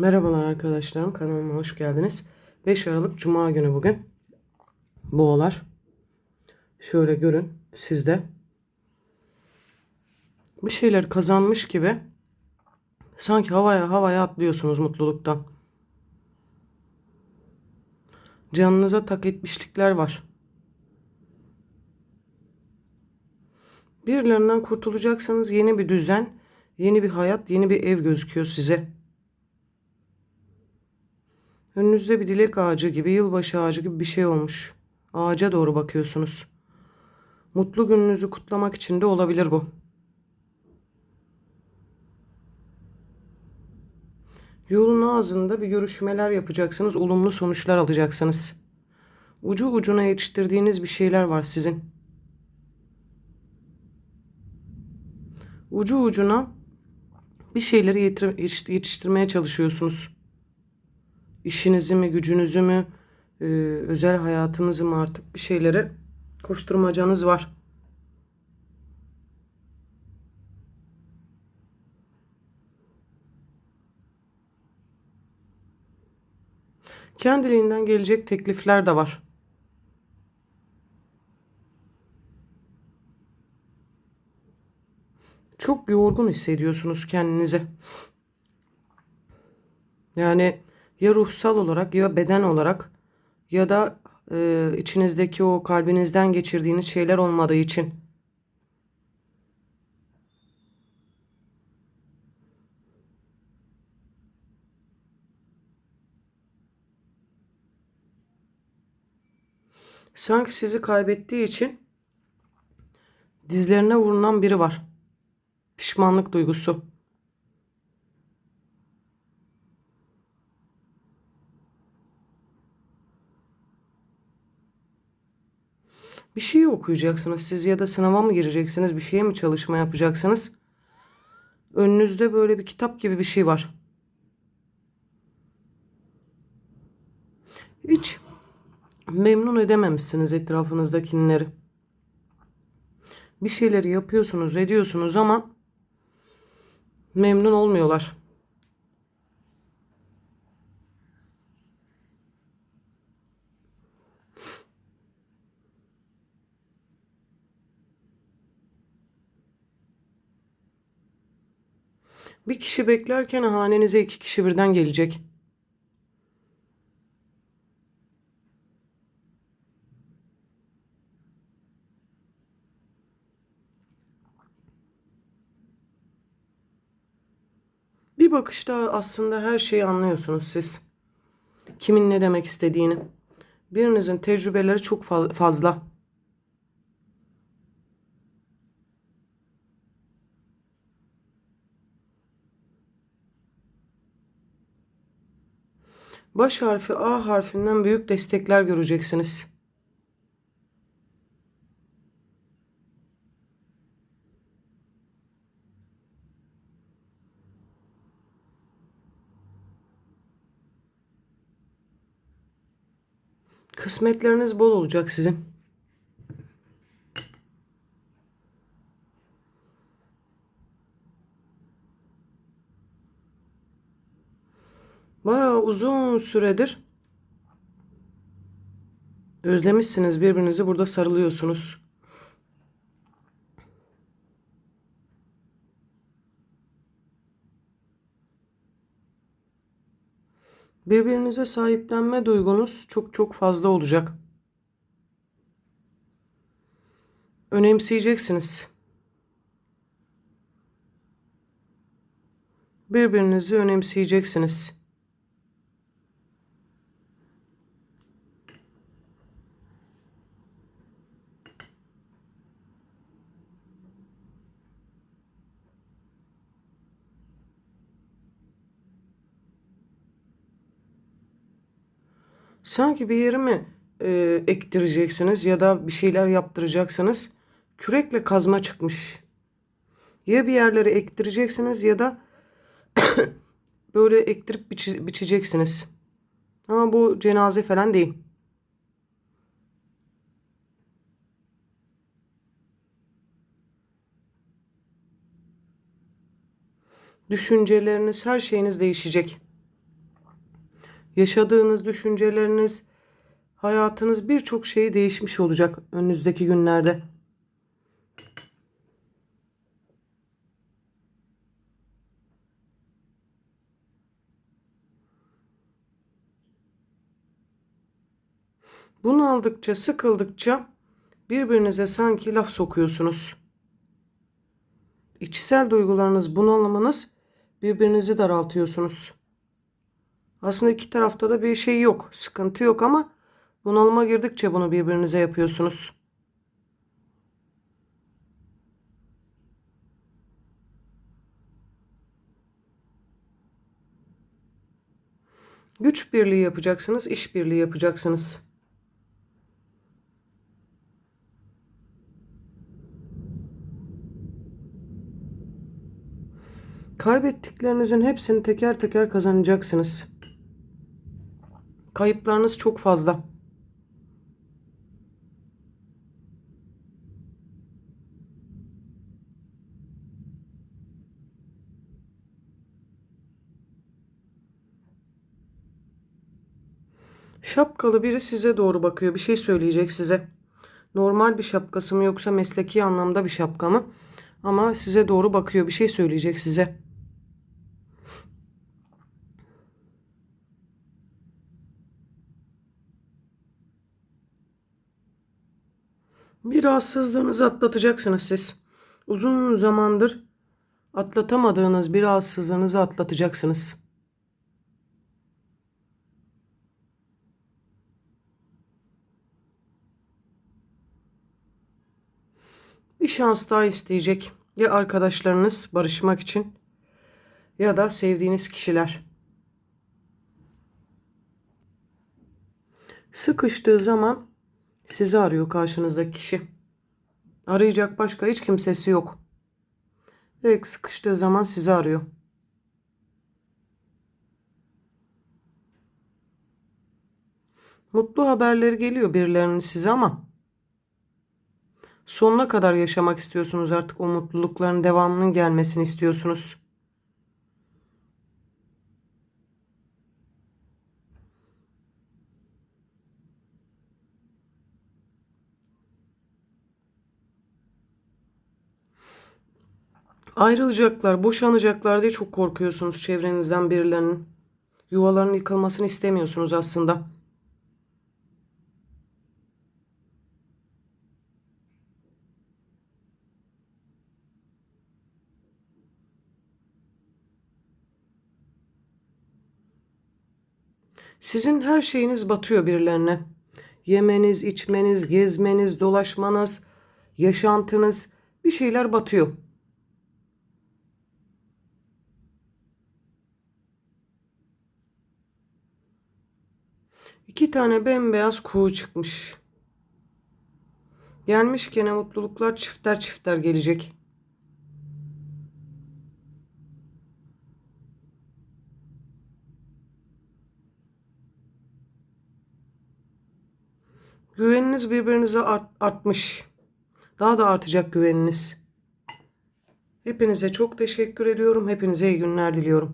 Merhabalar arkadaşlarım kanalıma hoş geldiniz. 5 Aralık Cuma günü bugün. Boğalar. Şöyle görün sizde. Bir şeyler kazanmış gibi sanki havaya havaya atlıyorsunuz mutluluktan. Canınıza tak etmişlikler var. Birilerinden kurtulacaksanız yeni bir düzen, yeni bir hayat, yeni bir ev gözüküyor size. Önünüzde bir dilek ağacı gibi, yılbaşı ağacı gibi bir şey olmuş. Ağaca doğru bakıyorsunuz. Mutlu gününüzü kutlamak için de olabilir bu. Yolun ağzında bir görüşmeler yapacaksınız, olumlu sonuçlar alacaksınız. Ucu ucuna yetiştirdiğiniz bir şeyler var sizin. Ucu ucuna bir şeyleri yetiştirmeye çalışıyorsunuz. İşinizi mi, gücünüzü mü, e, özel hayatınızı mı artık bir şeylere koşturmacanız var. Kendiliğinden gelecek teklifler de var. Çok yorgun hissediyorsunuz kendinizi. Yani ya ruhsal olarak ya beden olarak ya da e, içinizdeki o kalbinizden geçirdiğiniz şeyler olmadığı için. Sanki sizi kaybettiği için dizlerine vurulan biri var. Pişmanlık duygusu. Bir şey okuyacaksınız siz ya da sınava mı gireceksiniz, bir şeye mi çalışma yapacaksınız? Önünüzde böyle bir kitap gibi bir şey var. Hiç memnun edememişsiniz etrafınızdakileri. Bir şeyleri yapıyorsunuz, ediyorsunuz ama memnun olmuyorlar. Bir kişi beklerken hanenize iki kişi birden gelecek. Bir bakışta aslında her şeyi anlıyorsunuz siz. Kimin ne demek istediğini. Birinizin tecrübeleri çok fa- fazla. Baş harfi A harfinden büyük destekler göreceksiniz. Kısmetleriniz bol olacak sizin. Uzun süredir özlemişsiniz birbirinizi burada sarılıyorsunuz. Birbirinize sahiplenme duygunuz çok çok fazla olacak. Önemseyeceksiniz. Birbirinizi önemseyeceksiniz. Sanki bir yeri mi e, ektireceksiniz ya da bir şeyler yaptıracaksınız. Kürekle kazma çıkmış. Ya bir yerleri ektireceksiniz ya da böyle ektirip biçi- biçeceksiniz. Ama bu cenaze falan değil. Düşünceleriniz, her şeyiniz değişecek. Yaşadığınız düşünceleriniz, hayatınız birçok şey değişmiş olacak önünüzdeki günlerde. Bunu aldıkça, sıkıldıkça birbirinize sanki laf sokuyorsunuz. İçsel duygularınız, bunalımınız birbirinizi daraltıyorsunuz. Aslında iki tarafta da bir şey yok, sıkıntı yok ama bunalıma girdikçe bunu birbirinize yapıyorsunuz. Güç birliği yapacaksınız, iş birliği yapacaksınız. Kaybettiklerinizin hepsini teker teker kazanacaksınız. Kayıplarınız çok fazla. Şapkalı biri size doğru bakıyor. Bir şey söyleyecek size. Normal bir şapkası mı yoksa mesleki anlamda bir şapka mı? Ama size doğru bakıyor. Bir şey söyleyecek size. Bir rahatsızlığınızı atlatacaksınız siz. Uzun zamandır atlatamadığınız bir rahatsızlığınızı atlatacaksınız. Bir şans daha isteyecek. Ya arkadaşlarınız barışmak için ya da sevdiğiniz kişiler. Sıkıştığı zaman sizi arıyor karşınızdaki kişi. Arayacak başka hiç kimsesi yok. Direkt sıkıştığı zaman sizi arıyor. Mutlu haberleri geliyor birilerinin size ama sonuna kadar yaşamak istiyorsunuz artık o mutlulukların devamının gelmesini istiyorsunuz. Ayrılacaklar, boşanacaklar diye çok korkuyorsunuz çevrenizden birilerinin. Yuvalarının yıkılmasını istemiyorsunuz aslında. Sizin her şeyiniz batıyor birilerine. Yemeniz, içmeniz, gezmeniz, dolaşmanız, yaşantınız bir şeyler batıyor. İki tane bembeyaz kuğu çıkmış. Gelmiş gene mutluluklar çifter çifter gelecek. Güveniniz birbirinize art, artmış. Daha da artacak güveniniz. Hepinize çok teşekkür ediyorum. Hepinize iyi günler diliyorum.